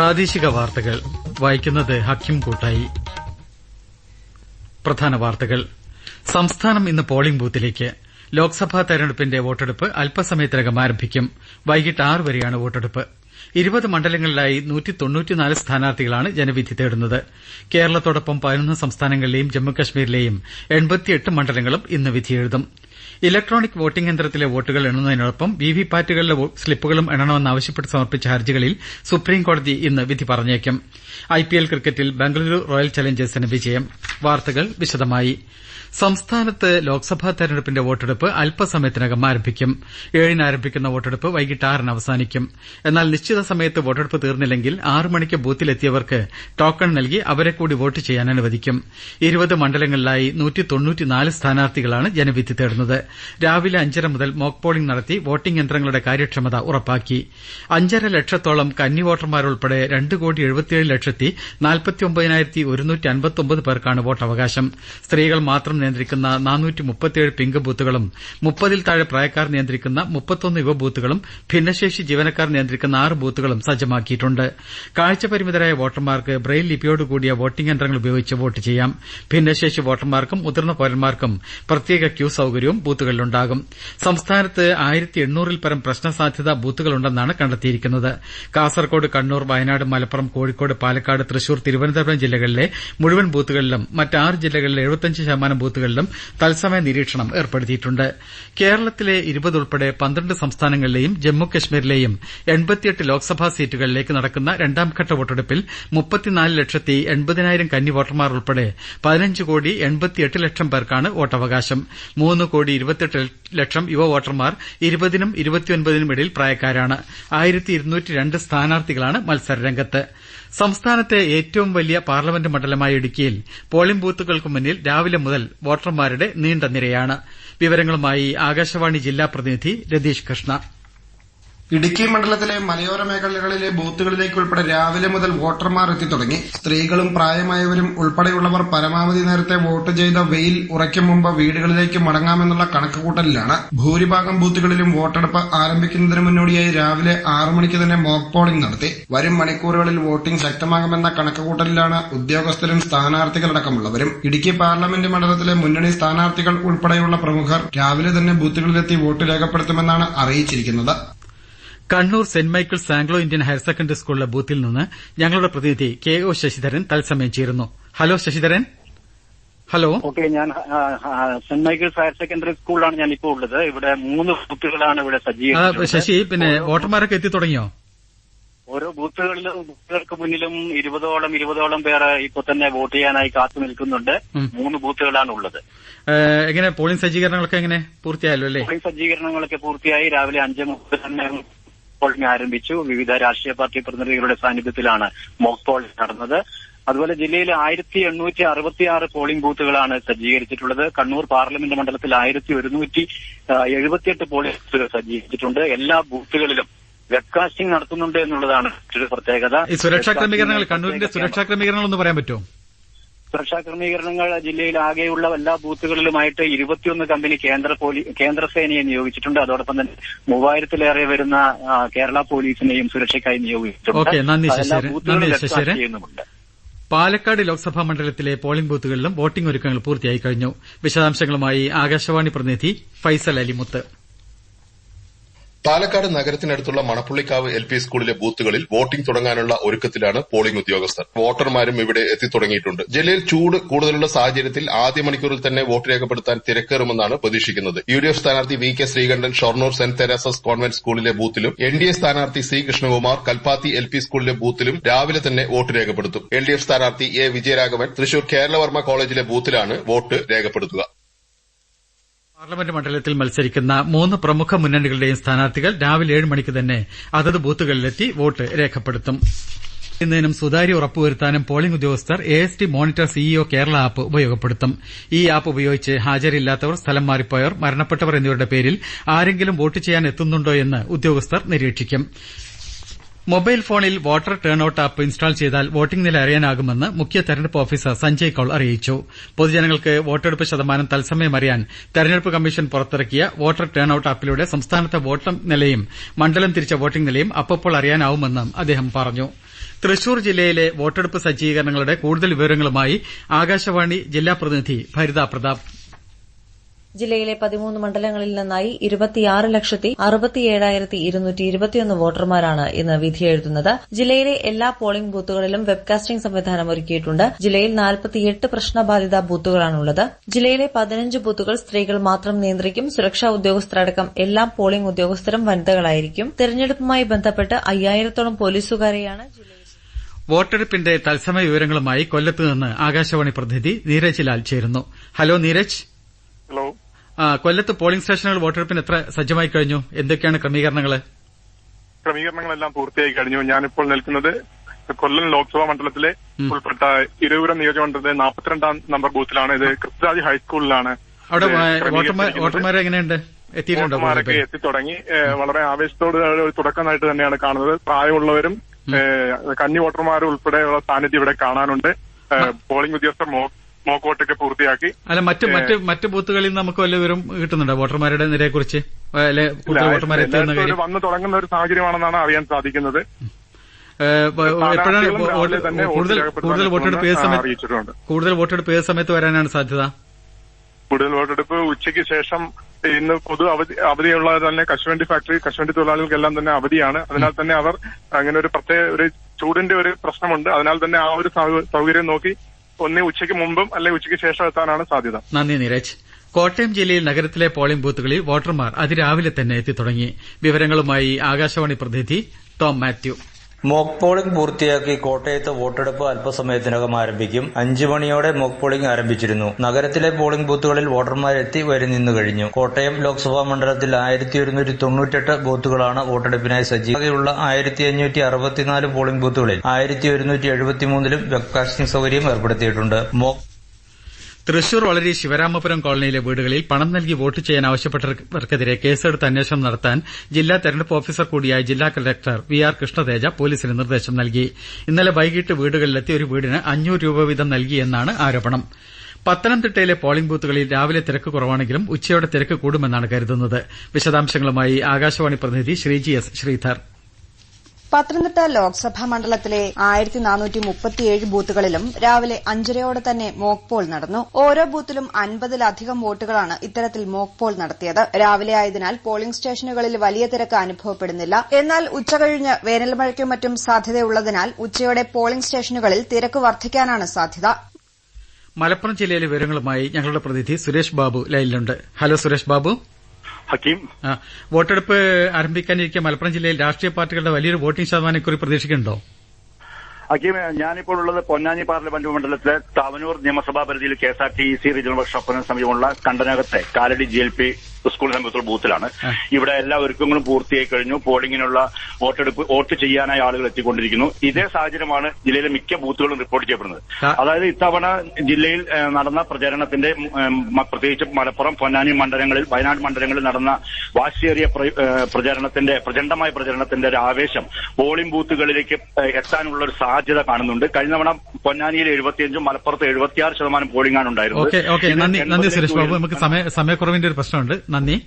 പ്രാദേശിക വാർത്തകൾ. വായിക്കുന്നത് ഹക്കിം കൂട്ടായി. പ്രധാന വാർത്തകൾ. സംസ്ഥാനം ഇന്ന് പോളിംഗ് ബൂത്തിലേക്ക്. ലോക്സഭാ തെരഞ്ഞെടുപ്പിന്റെ വോട്ടെടുപ്പ് അല്പസമയത്തിനകം ആരംഭിക്കും. വൈകിട്ട് ആറ് വരെയാണ് വോട്ടെടുപ്പ്. ഇരുപത് മണ്ഡലങ്ങളിലായി സ്ഥാനാർത്ഥികളാണ് ജനവിധി തേടുന്നത്. കേരളത്തോടൊപ്പം പതിനൊന്ന് സംസ്ഥാനങ്ങളിലെയും ജമ്മുകശ്മീരിലെയും എൺപത്തിയെട്ട് മണ്ഡലങ്ങളും ഇന്ന് വിധിയെഴുതും. ഇലക്ട്രോണിക് വോട്ടിംഗ് യന്ത്രത്തിലെ വോട്ടുകൾ എണ്ണുന്നതിനൊപ്പം വിവിപാറ്റുകളിലെ സ്ലിപ്പുകളും എണ്ണണമെന്നാവശ്യപ്പെട്ട് സമർപ്പിച്ച ഹർജികളിൽ സുപ്രീംകോടതി ഇന്ന് വിധി പറഞ്ഞേക്കും. ഐപിഎൽ ക്രിക്കറ്റിൽ ബംഗളൂരു റോയൽ ചലഞ്ചേഴ്സിന് വിജയം. വാർത്തകൾ വിശദമായി. സംസ്ഥാനത്ത് ലോക്സഭാ തെരഞ്ഞെടുപ്പിന്റെ വോട്ടെടുപ്പ് അല്പസമയത്തിനകം ആരംഭിക്കും. ഏഴിന് ആരംഭിക്കുന്ന വോട്ടെടുപ്പ് വൈകിട്ട് ആറിന് അവസാനിക്കും. എന്നാൽ നിശ്ചിത സമയത്ത് വോട്ടെടുപ്പ് തീർന്നില്ലെങ്കിൽ ആറ് മണിക്ക് ബൂത്തിലെത്തിയവർക്ക് ടോക്കൺ നൽകി അവരെ കൂടി വോട്ട് ചെയ്യാൻ അനുവദിക്കും. ഇരുപത് മണ്ഡലങ്ങളിലായി സ്ഥാനാർത്ഥികളാണ് ജനവിധി തേടുന്നത്. രാവിലെ അഞ്ചര മുതൽ മോക്ക് പോളിംഗ് നടത്തി വോട്ടിംഗ് യന്ത്രങ്ങളുടെ കാര്യക്ഷമത ഉറപ്പാക്കി. അഞ്ചര ലക്ഷത്തോളം കന്നി വോട്ടർമാരുൾപ്പെടെ രണ്ട് കോടി എഴുപത്തിയേഴ് ലക്ഷത്തി നാൽപ്പത്തിയൊമ്പതിനായിരത്തി ഒരുന്നൂറ്റി അൻപത്തി ഒമ്പത് പേർക്കാണ് വോട്ടവകാശം. സ്ത്രീകൾ മാത്രം നിയന്ത്രിക്കുന്ന നാനൂറ്റി മുപ്പത്തിയേഴ് പിങ്ക് ബൂത്തുകളും മുപ്പതിൽ താഴെ പ്രായക്കാർ നിയന്ത്രിക്കുന്ന മുപ്പത്തൊന്ന് യുവ ബൂത്തുകളും ഭിന്നശേഷി ജീവനക്കാർ നിയന്ത്രിക്കുന്ന ആറ് ബൂത്തുകളും സജ്ജമാക്കിയിട്ടുണ്ട്. കാഴ്ചപരിമിതരായ വോട്ടർമാർക്ക് ബ്രെയിൽ ലിപിയോടുകൂടിയ വോട്ടിംഗ് യന്ത്രങ്ങൾ ഉപയോഗിച്ച് വോട്ട് ചെയ്യാം. ഭിന്നശേഷി വോട്ടർമാർക്കും മുതിർന്ന പൌരന്മാർക്കും പ്രത്യേക ക്യൂ സൌകര്യവും ബൂത്തുകളിലുണ്ടാകും. സംസ്ഥാനത്ത് ആയിരത്തി എണ്ണൂറിൽ പരം പ്രശ്നസാധ്യതാ ബൂത്തുകളുണ്ടെന്നാണ് കണ്ടെത്തിയിരിക്കുന്നത്. കാസർകോട് കണ്ണൂർ വയനാട് മലപ്പുറം കോഴിക്കോട് പാലക്കാട് തൃശൂർ തിരുവനന്തപുരം ജില്ലകളിലെ മുഴുവൻ ബൂത്തുകളിലും മറ്റ് ആറ് ജില്ലകളിലെ എഴുപത്തിയഞ്ച് ശതമാനം ബൂത്തുകളിലും തത്സമയ നിരീക്ഷണം ഏർപ്പെടുത്തിയിട്ടുണ്ട്. കേരളത്തിലെ ഇരുപത് ഉൾപ്പെടെ പന്ത്രണ്ട് സംസ്ഥാനങ്ങളിലെയും ജമ്മു കശ്മീരിലെയും എൺപത്തിയെട്ട് ലോക്സഭാ സീറ്റുകളിലേക്ക് നടക്കുന്ന രണ്ടാംഘട്ട വോട്ടെടുപ്പിൽ മുപ്പത്തിനാല് ലക്ഷത്തി എൺപതിനായിരം കന്നി വോട്ടർമാർ ഉൾപ്പെടെ പതിനഞ്ച് കോടി എൺപത്തിയെട്ട് ലക്ഷം പേർക്കാണ് വോട്ടവകാശം. മൂന്ന് കോടി ഇരുപത്തിയെട്ട് ലക്ഷം യുവ വോട്ടർമാർ ഇരുപതിനും ഇരുപത്തിയൊൻപതിനും ഇടയിൽ പ്രായക്കാരാണ്. രണ്ട് സ്ഥാനാർത്ഥികളാണ് മത്സരരംഗത്ത്. സംസ്ഥാനത്തെ ഏറ്റവും വലിയ പാർലമെന്റ് മണ്ഡലമായ ഇടുക്കിയിൽ പോളിംഗ് ബൂത്തുകൾക്ക് മുന്നിൽ രാവിലെ മുതൽ വോട്ടർമാരുടെ നീണ്ട നിരയാണ്. വിവരങ്ങളുമായി ആകാശവാണി ജില്ലാ പ്രതിനിധി രതീഷ് കൃഷ്ണ. ഇടുക്കി മണ്ഡലത്തിലെ മലയോര മേഖലകളിലെ ബൂത്തുകളിലേക്ക് ഉൾപ്പെടെ രാവിലെ മുതൽ വോട്ടർമാർ എത്തി തുടങ്ങി. സ്ത്രീകളും പ്രായമായവരും ഉൾപ്പെടെയുള്ളവർ പരമാവധി നേരത്തെ വോട്ട് ചെയ്ത വെയിൽ ഉറയ്ക്കും മുമ്പ് വീടുകളിലേക്ക് മടങ്ങാമെന്നുള്ള കണക്കുകൂട്ടലിലാണ്. ഭൂരിഭാഗം ബൂത്തുകളിലും വോട്ടെടുപ്പ് ആരംഭിക്കുന്നതിന് മുന്നോടിയായി രാവിലെ ആറു മണിക്ക് തന്നെ മോക്ക് പോളിംഗ് നടത്തി. വരും മണിക്കൂറുകളിൽ വോട്ടിംഗ് ശക്തമാകുമെന്ന കണക്കുകൂട്ടലിലാണ് ഉദ്യോഗസ്ഥരും സ്ഥാനാർത്ഥികളടക്കമുള്ളവരും. ഇടുക്കി പാർലമെന്റ് മണ്ഡലത്തിലെ മുന്നണി സ്ഥാനാർത്ഥികൾ ഉൾപ്പെടെയുള്ള പ്രമുഖർ രാവിലെ തന്നെ ബൂത്തുകളിലെത്തി വോട്ട് രേഖപ്പെടുത്തുമെന്നാണ് അറിയിച്ചിരിക്കുന്നത്. Kannur saint Michael's Anglo Indian higher secondary സ്കൂളിലെ ബൂത്തിൽ നിന്ന് ഞങ്ങളുടെ പ്രതിനിധി കെ ഒ ശശിധരൻ തത്സമയം ചേരുന്നു. ഹലോ ശശിധരൻ? ഹലോ? ഓക്കെ ഞാൻ സെന്റ് മൈക്കിൾസ് ഹയർ സെക്കൻഡറി സ്കൂളിലാണ് ഞാൻ ഇപ്പോൾ ഉള്ളത്. ഇവിടെ മൂന്ന് ബൂത്തുകളാണ് ഇവിടെ സജ്ജീകരിച്ചത് ശശി പിന്നെ വോട്ടർമാരൊക്കെ എത്തി തുടങ്ങിയോ? ഓരോ ബൂത്തുകളിലും ബൂത്തുകൾക്ക് മുന്നിലും ഇരുപതോളം ഇരുപതോളം പേർ ഇപ്പോൾ തന്നെ വോട്ട് ചെയ്യാനായി കാത്തു നിൽക്കുന്നുണ്ട്. മൂന്ന് ബൂത്തുകളാണ് ഉള്ളത്. എങ്ങനെ പോളിംഗ് സജ്ജീകരണങ്ങളൊക്കെ എങ്ങനെ പൂർത്തിയായല്ലോ അല്ലേ? പോളിംഗ് സജ്ജീകരണങ്ങളൊക്കെ പൂർത്തിയായി. രാവിലെ അഞ്ച് മുപ്പത് തന്നെ പോളിംഗ് ആരംഭിച്ചു. വിവിധ രാഷ്ട്രീയ പാർട്ടി പ്രതിനിധികളുടെ സാന്നിധ്യത്തിലാണ് മോക്ക് പോൾ നടന്നത്. അതുപോലെ ജില്ലയിൽ ആയിരത്തി എണ്ണൂറ്റി അറുപത്തിയാറ് പോളിംഗ് ബൂത്തുകളാണ് സജ്ജീകരിച്ചിട്ടുള്ളത്. കണ്ണൂർ പാർലമെന്റ് മണ്ഡലത്തിൽ ആയിരത്തി ഒരുന്നൂറ്റി എഴുപത്തിയെട്ട് പോളിംഗ് ബൂത്തുകൾ സജ്ജീകരിച്ചിട്ടുണ്ട്. എല്ലാ ബൂത്തുകളിലും വെബ്കാസ്റ്റിംഗ് നടത്തുന്നുണ്ട് എന്നുള്ളതാണ് മറ്റൊരു പ്രത്യേകത. സുരക്ഷാ ക്രമീകരണങ്ങൾ കണ്ണൂരിന്റെ സുരക്ഷാ ക്രമീകരണങ്ങൾ ഒന്ന് പറയാൻ പറ്റുമോ? സുരക്ഷാ ക്രമീകരണങ്ങൾ ജില്ലയിൽ ആകെയുള്ള എല്ലാ ബൂത്തുകളിലുമായിട്ട് ഇരുപത്തിയൊന്ന് കമ്പനി കേന്ദ്ര പോലീ കേന്ദ്ര സേനയെ നിയോഗിച്ചിട്ടുണ്ട്. അതോടൊപ്പം തന്നെ മൂവായിരത്തിലേറെ വരുന്ന കേരള പോലീസിനെയും സുരക്ഷയ്ക്കായി നിയോഗിച്ചിട്ടുണ്ട്. ചെയ്യുന്നുമുണ്ട്. പാലക്കാട് ലോക്സഭാ മണ്ഡലത്തിലെ പോളിംഗ് ബൂത്തുകളിലും വോട്ടിംഗ് ഒരുക്കങ്ങൾ പൂർത്തിയായി കഴിഞ്ഞു. വിശദാംശങ്ങളുമായി ആകാശവാണി പ്രതിനിധി ഫൈസൽ അലിമുത്ത്. പാലക്കാട് നഗരത്തിനടുത്തുള്ള മണപ്പുള്ളിക്കാവ് എൽ പി സ്കൂളിലെ ബൂത്തുകളിൽ വോട്ടിംഗ് തുടങ്ങാനുള്ള ഒരുക്കത്തിലാണ് പോളിംഗ് ഉദ്യോഗസ്ഥർ. വോട്ടർമാരും ഇവിടെ എത്തിത്തുടങ്ങിയിട്ടുണ്ട് ജില്ലയിൽ ചൂട് കൂടുതലുള്ള സാഹചര്യത്തിൽ ആദ്യ മണിക്കൂറിൽ തന്നെ വോട്ട് രേഖപ്പെടുത്താൻ തിരക്കേറുമെന്നാണ് പ്രതീക്ഷിക്കുന്നത്. യു ഡി എഫ് സ്ഥാനാർത്ഥി V K Sreekandan Shoranur saint Teresa's convent സ്കൂളിലെ ബൂത്തിലും എൻ ഡി എ സ്ഥാനാർത്ഥി C Krishnakumar Kalpathy L P സ്കൂളിലെ ബൂത്തിലും രാവിലെ തന്നെ വോട്ട് രേഖപ്പെടുത്തും. എൽ ഡി എഫ് സ്ഥാനാർത്ഥി എ വിജയരാഘവൻ തൃശൂർ കേരളവർമ്മ കോളേജിലെ ബൂത്തിലാണ് വോട്ട് രേഖപ്പെടുത്തുക. പാർലമെന്റ് മണ്ഡലത്തിൽ മത്സരിക്കുന്ന മൂന്ന് പ്രമുഖ മുന്നണികളുടെയും സ്ഥാനാർത്ഥികൾ രാവിലെ ഏഴ് മണിക്ക് തന്നെ അതത് ബൂത്തുകളിലെത്തി വോട്ട് രേഖപ്പെടുത്തും ും. സുതാര്യ ഉറപ്പുവരുത്താനും പോളിംഗ് ഉദ്യോഗസ്ഥർ A S T monitor CEO Kerala app ഉപയോഗപ്പെടുത്തും. ഈ ആപ്പ് ഉപയോഗിച്ച് ഹാജരില്ലാത്തവർ സ്ഥലം മാറിപ്പോയവർ മരണപ്പെട്ടവർ എന്നിവരുടെ പേരിൽ ആരെങ്കിലും വോട്ട് ചെയ്യാൻ എത്തുന്നുണ്ടോ എന്ന് ഉദ്യോഗസ്ഥർ നിരീക്ഷിക്കും. മൊബൈൽ ഫോണിൽ voter turn out app install ചെയ്താൽ വോട്ടിംഗ് നില അറിയാനാകുമെന്ന് മുഖ്യ തെരഞ്ഞെടുപ്പ് ഓഫീസർ സഞ്ജയ് കൌൾ അറിയിച്ചു. പൊതുജനങ്ങൾക്ക് വോട്ടെടുപ്പ് ശതമാനം തത്സമയം അറിയാൻ തെരഞ്ഞെടുപ്പ് കമ്മീഷൻ പുറത്തിറക്കിയ വോട്ടർ ടേൺ ഔട്ട് ആപ്പിലൂടെ സംസ്ഥാനത്തെ വോട്ടിംഗ് നിലയും മണ്ഡലം തിരിച്ച വോട്ടിംഗ് നിലയും അപ്പപ്പോൾ അറിയാനാവുമെന്നും അദ്ദേഹം പറഞ്ഞു. തൃശൂർ ജില്ലയിലെ വോട്ടെടുപ്പ് സജ്ജീകരണങ്ങളുടെ കൂടുതൽ വിവരങ്ങളുമായി ആകാശവാണി ജില്ലാ പ്രതിനിധി ഭരിത പ്രതാപ്. ജില്ലയിലെ പതിമൂന്ന് മണ്ഡലങ്ങളിൽ നിന്നായി ഇരുപത്തിയാറ് ലക്ഷത്തി അറുപത്തിയേഴായിരത്തി ഇരുന്നൂറ്റി ഇരുപത്തിയൊന്ന് വോട്ടർമാരാണ് ഇന്ന് വിധിയെഴുതുന്നത് ജില്ലയിലെ എല്ലാ പോളിംഗ് ബൂത്തുകളിലും വെബ്കാസ്റ്റിംഗ് സംവിധാനം ഒരുക്കിയിട്ടുണ്ട്. ജില്ലയിൽ നാൽപ്പത്തിയെട്ട് പ്രശ്നബാധിത ബൂത്തുകളാണുള്ളത്. ജില്ലയിലെ പതിനഞ്ച് ബൂത്തുകൾ സ്ത്രീകൾ മാത്രം നിയന്ത്രിക്കും. സുരക്ഷാ ഉദ്യോഗസ്ഥരടക്കം എല്ലാ പോളിംഗ് ഉദ്യോഗസ്ഥരും വനിതകളായിരിക്കും. തെരഞ്ഞെടുപ്പുമായി ബന്ധപ്പെട്ട് അയ്യായിരത്തോളം പോലീസുകാരെയാണ് വോട്ടെടുപ്പിന്റെ തത്സമയ വിവരങ്ങളുമായി കൊല്ലത്തുനിന്ന് ആകാശവാണി പ്രതിനിധി നീരജ് ലാൽ ചേരുന്നു. ഹലോ നീരജ്. ഹലോ കൊല്ലത്ത് പോളിംഗ് സ്റ്റേഷനുകൾ വോട്ടെടുപ്പിന് എത്ര സജ്ജമായി കഴിഞ്ഞു? എന്തൊക്കെയാണ് ക്രമീകരണങ്ങൾ ക്രമീകരണങ്ങളെല്ലാം പൂർത്തിയായി കഴിഞ്ഞു. ഞാനിപ്പോൾ നിൽക്കുന്നത് കൊല്ലം ലോക്സഭാ മണ്ഡലത്തിലെ ഉൾപ്പെട്ട ഇരുപുരം നിയോജകമണ്ഡലത്തിലെ നാൽപ്പത്തിരണ്ടാം നമ്പർ ബൂത്തിലാണ്. ഇത് കൃത്യരാജ് ഹൈസ്കൂളിലാണ് അവിടെ വോട്ടർമാർ എങ്ങനെയുണ്ട്? വോട്ടർമാരൊക്കെ എത്തിത്തുടങ്ങി. വളരെ ആവേശത്തോട് ഒരു തുടക്കമായിട്ട് തന്നെയാണ് കാണുന്നത്. പ്രായമുള്ളവരും കന്നി വോട്ടർമാരും ഉൾപ്പെടെയുള്ള സാന്നിധ്യം ഇവിടെ കാണാനുണ്ട്. പോളിംഗ് ഉദ്യോഗസ്ഥർ മോക്ക് വോട്ടൊക്കെ പൂർത്തിയാക്കി. അല്ല മറ്റ് മറ്റ് മറ്റ് ബൂത്തുകളിൽ നമുക്ക് വല്ല വിവരം കിട്ടുന്നുണ്ടോ? വോട്ടർമാരുടെ നിരയെ കുറിച്ച് വന്ന് തുടങ്ങുന്ന ഒരു സാഹചര്യമാണെന്നാണ് അറിയാൻ സാധിക്കുന്നത്. എപ്പോഴാണ് കൂടുതൽ വോട്ടെടുപ്പ് ഏത് സമയത്ത് കൂടുതൽ വോട്ടെടുപ്പ് ഏത് സമയത്ത് വരാനാണ് സാധ്യത? കൂടുതൽ വോട്ടെടുപ്പ് ഉച്ചയ്ക്ക് ശേഷം ഇന്ന് പൊതു അവധി അവധിയുള്ള തന്നെ കശുവണ്ടി ഫാക്ടറി കശുവണ്ടി തൊഴിലാളികൾക്കെല്ലാം തന്നെ അവധിയാണ്. അതിനാൽ തന്നെ അവർ അങ്ങനെ ഒരു പ്രത്യേക ഒരു ചൂടിന്റെ ഒരു പ്രശ്നമുണ്ട്. അതിനാൽ തന്നെ ആ ഒരു സൗകര്യം നോക്കി ഒന്നേ ഉച്ചയ്ക്ക് മുമ്പും അല്ലെങ്കിൽ ഉച്ചയ്ക്ക് ശേഷം എത്താനാണ് സാധ്യത. നന്ദി നീരജ്. കോട്ടയം ജില്ലയിൽ നഗരത്തിലെ പോളിംഗ് ബൂത്തുകളിൽ വോട്ടർമാർ അതിരാവിലെ തന്നെ എത്തിത്തുടങ്ങി വിവരങ്ങളുമായി ആകാശവാണി പ്രതിനിധി ടോം മാത്യു. മോക്ക് പോളിംഗ് പൂർത്തിയാക്കി കോട്ടയത്ത് വോട്ടെടുപ്പ് അല്പസമയത്തിനകം ആരംഭിക്കും. അഞ്ചു മണിയോടെ മോക്ക് പോളിംഗ് ആരംഭിച്ചിരുന്നു. നഗരത്തിലെ പോളിംഗ് ബൂത്തുകളിൽ വോട്ടർമാരെത്തി വരി നിന്നു കഴിഞ്ഞു. കോട്ടയം ലോക്സഭാ മണ്ഡലത്തിൽ ആയിരത്തി ഒരുന്നൂറ്റി തൊണ്ണൂറ്റെട്ട് ബൂത്തുകളാണ് വോട്ടെടുപ്പിനായി സജ്ജീകരണമുള്ള ആയിരത്തി അഞ്ഞൂറ്റി അറുപത്തിനാല് പോളിംഗ് ബൂത്തുകളിൽ ആയിരത്തി ഒരുന്നൂറ്റി എഴുപത്തിമൂന്നിലും വെബ്കാസ്റ്റിംഗ് സൗകര്യം ഏർപ്പെടുത്തിയിട്ടുണ്ട്. മോക്ക് തൃശൂർ വളരി ശിവരാമപുരം കോളനിയിലെ വീടുകളിൽ പണം നൽകി വോട്ട് ചെയ്യാൻ ആവശ്യപ്പെട്ടവർക്കെതിരെ കേസെടുത്ത് അന്വേഷണം നടത്താൻ ജില്ലാ തെരഞ്ഞെടുപ്പ് ഓഫീസർ കൂടിയായ ജില്ലാ കലക്ടർ വി ആർ കൃഷ്ണതേജ പോലീസിന് നിർദ്ദേശം നൽകി. ഇന്നലെ വൈകിട്ട് വീടുകളിലെത്തി ഒരു വീടിന് അഞ്ഞൂറ് രൂപ വീതം നൽകിയെന്നാണ് ആരോപണം. പത്തനംതിട്ടയിലെ പോളിംഗ് ബൂത്തുകളിൽ രാവിലെ തിരക്ക് കുറവാണെങ്കിലും ഉച്ചയോടെ തിരക്ക് കൂടുമെന്നാണ് കരുതുന്നത്. വിശദാംശങ്ങളുമായി ആകാശവാണി പ്രതിനിധി ശ്രീജി എസ് ശ്രീധർ. പത്തനംതിട്ട ലോക്സഭാ മണ്ഡലത്തിലെ ആയിരത്തി നാനൂറ്റി മുപ്പത്തിയേഴ് ബൂത്തുകളിലും രാവിലെ അഞ്ചരയോടെ തന്നെ മോക് പോൾ നടന്നു. ഓരോ ബൂത്തിലും അൻപതിലധികം വോട്ടുകളാണ് ഇത്തരത്തിൽ മോക് പോൾ നടത്തിയത്. രാവിലെ ആയതിനാൽ പോളിംഗ് സ്റ്റേഷനുകളിൽ വലിയ തിരക്ക് അനുഭവപ്പെടുന്നില്ല. എന്നാൽ ഉച്ചകഴിഞ്ഞ് വേനൽമഴയ്ക്കും മറ്റും സാധ്യതയുള്ളതിനാൽ ഉച്ചയോടെ പോളിംഗ് സ്റ്റേഷനുകളിൽ തിരക്ക് വർദ്ധിക്കാനാണ് സാധ്യത. മലപ്പുറം ജില്ലയിലെ വിവരങ്ങളുമായി ഞങ്ങളുടെ പ്രതിനിധി സുരേഷ് ബാബു ലൈനിലുണ്ട്. ഹലോ സുരേഷ് ബാബു. ഹക്കീം. വോട്ടെടുപ്പ് ആരംഭിക്കാനിരിക്കെ മലപ്പുറം ജില്ലയിൽ രാഷ്ട്രീയ പാർട്ടികളുടെ വലിയൊരു വോട്ടിംഗ് ശതമാനം കുറി പ്രതീക്ഷിക്കുന്നുണ്ടോ? ഹക്കീം ഞാനിപ്പോൾ ഉള്ളത് പൊന്നാനി പാർലമെന്റ് മണ്ഡലത്തിലെ താവനൂർ നിയമസഭാ പരിധിയിൽ K S R T C regional വർക്ക്ഷോപ്പിന് സമീപമുള്ള കണ്ടനകത്തെ Kalady G L P school സമീപത്തുള്ള ബൂത്തിലാണ്. ഇവിടെ എല്ലാ ഒരുക്കങ്ങളും പൂർത്തിയായി കഴിഞ്ഞു. പോളിംഗിനുള്ള വോട്ടെടുപ്പ് വോട്ട് ചെയ്യാനായി ആളുകൾ എത്തിക്കൊണ്ടിരിക്കുന്നു. ഇതേ സാഹചര്യമാണ് ജില്ലയിലെ മിക്ക ബൂത്തുകളും റിപ്പോർട്ട് ചെയ്യപ്പെടുന്നത്. അതായത് ഇത്തവണ ജില്ലയിൽ നടന്ന പ്രചരണത്തിന്റെ പ്രത്യേകിച്ച് മലപ്പുറം പൊന്നാനി മണ്ഡലങ്ങളിൽ വയനാട് മണ്ഡലങ്ങളിൽ നടന്ന വാശിയേറിയ പ്രചരണത്തിന്റെ പ്രചണ്ഡമായ പ്രചരണത്തിന്റെ ഒരു ആവേശം പോളിംഗ് ബൂത്തുകളിലേക്ക് എത്താനുള്ള ഒരു സാധ്യത കാണുന്നുണ്ട്. കഴിഞ്ഞ തവണ പൊന്നാനിയിൽ എഴുപത്തിയഞ്ചും മലപ്പുറത്ത് എഴുപത്തിയാറ് ശതമാനം പോളിംഗ് ആണ് ഉണ്ടായിരുന്നത്. Okay okay. നന്ദി നന്ദി സുരേഷ് ബാബു. നമുക്ക് സമയ സമയക്കുറവിന്റെ ഒരു പ്രശ്നമുണ്ട്. നന്ദി.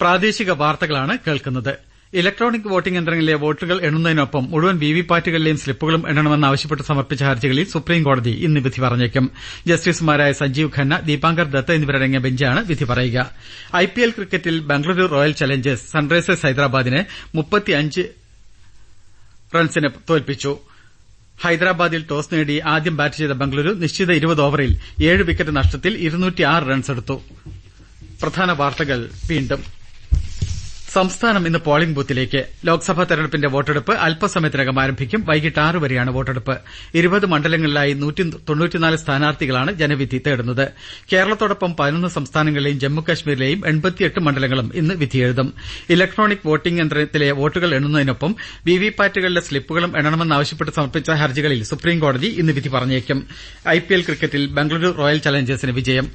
പ്രാദേശിക വാർത്തകളാണ് കേൾക്കുന്നത്. ഇലക്ട്രോണിക് വോട്ടിംഗ് യന്ത്രങ്ങളിലെ വോട്ടുകൾ എണ്ണുന്നതിനൊപ്പം മുഴുവൻ വി വി പാറ്റുകളിലെയും സ്ലിപ്പുകളും എണ്ണണമെന്നാവശ്യപ്പെട്ട് സമർപ്പിച്ച ഹർജികളിൽ സുപ്രീംകോടതി ഇന്ന് വിധി പറഞ്ഞേക്കും. ജസ്റ്റിസുമാരായ സഞ്ജീവ് ഖന്ന ദീപാങ്കർ ദത്ത് എന്നിവരടങ്ങിയ ബെഞ്ചാണ് വിധി പറയുക. ഐ പി എൽ ക്രിക്കറ്റിൽ ബംഗളൂരു റോയൽ ചലഞ്ചേഴ്സ് സൺറൈസേഴ്സ് ഹൈദരാബാദിനെ മുപ്പത്തിയഞ്ച് റൺസിന് തോൽപ്പിച്ചു. ഹൈദരാബാദിൽ ടോസ് നേടി ആദ്യം ബാറ്റ് ചെയ്ത ബംഗളൂരു നിശ്ചിത ഇരുപത് ഓവറിൽ ഏഴ് വിക്കറ്റ് നഷ്ടത്തിൽ ഇരുന്നൂറ്റിയാറ് റൺസെടുത്തു സംസ്ഥാനം ഇന്ന് പോളിംഗ് ബൂത്തിലേക്ക്. ലോക്സഭാ തെരഞ്ഞെടുപ്പിന്റെ വോട്ടെടുപ്പ് അല്പസമയത്തിനകം ആരംഭിക്കും. വൈകിട്ട് ആറ് വരെയാണ് വോട്ടെടുപ്പ്. ഇരുപത് മണ്ഡലങ്ങളിലായി സ്ഥാനാർത്ഥികളാണ് ജനവിധി തേടുന്നത്. കേരളത്തോടൊപ്പം പതിനൊന്ന് സംസ്ഥാനങ്ങളിലെയും ജമ്മുകശ്മീരിലെയും എൺപത്തിയെട്ട് മണ്ഡലങ്ങളും ഇന്ന് വിധിയെഴുതും. ഇലക്ട്രോണിക് വോട്ടിംഗ് യന്ത്രത്തിലെ വോട്ടുകൾ എണ്ണുന്നതിനൊപ്പം വിവിപാറ്റുകളിലെ സ്ലിപ്പുകളും എണ്ണണമെന്നാവശ്യപ്പെട്ട് സമർപ്പിച്ച ഹർജികളിൽ സുപ്രീംകോടതി ഇന്ന് വിധി പറഞ്ഞേക്കും. ഐപിഎൽ ക്രിക്കറ്റിൽ ബംഗളൂരു റോയൽ ചലഞ്ചേഴ്സിന് വിജയം.